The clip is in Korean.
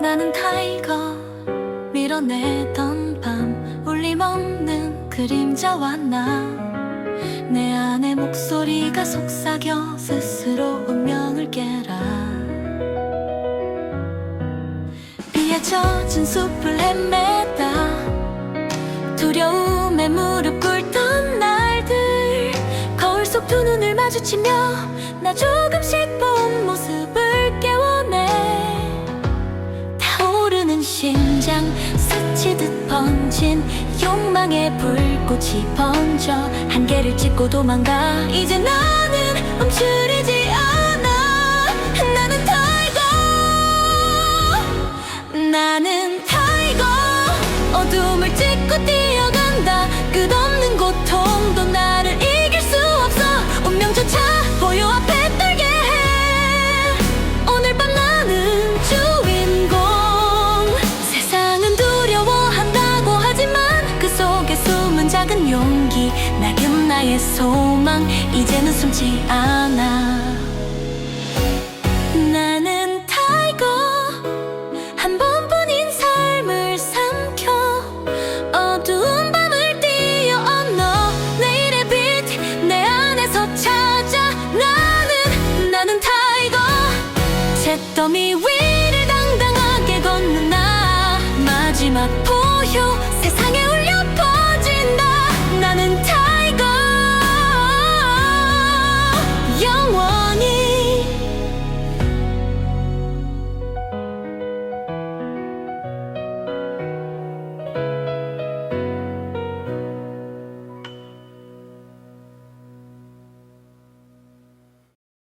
나는 타이거 밀어내던 밤 울림없는 그림자와 나 내 안에 목소리가 속삭여 스스로 운명을 깨라. 비에 젖은 숲을 헤매다. 두려움에 무릎 꿇던 날들. 거울 속 두 눈을 마주치며 나 조금씩 본 모습을 스치듯 번진 욕망의 불꽃이 번져 한계를 찍고 도망가. 이제 나는 움츠리지 않아. 나는 타이거 나는 타이거 어둠을 찍고 뛰어간다. 끝없는 고통도 나 작은 용기 낙엽 나의 소망 이제는 숨지 않아. 나는 타이거 한 번뿐인 삶을 삼켜 어두운 밤을 뛰어넘어 내일의 빛 내 안에서 찾아. 나는 나는 타이거 잿더미 위를 당당하게 걷는 나. 마지막 포효 세상에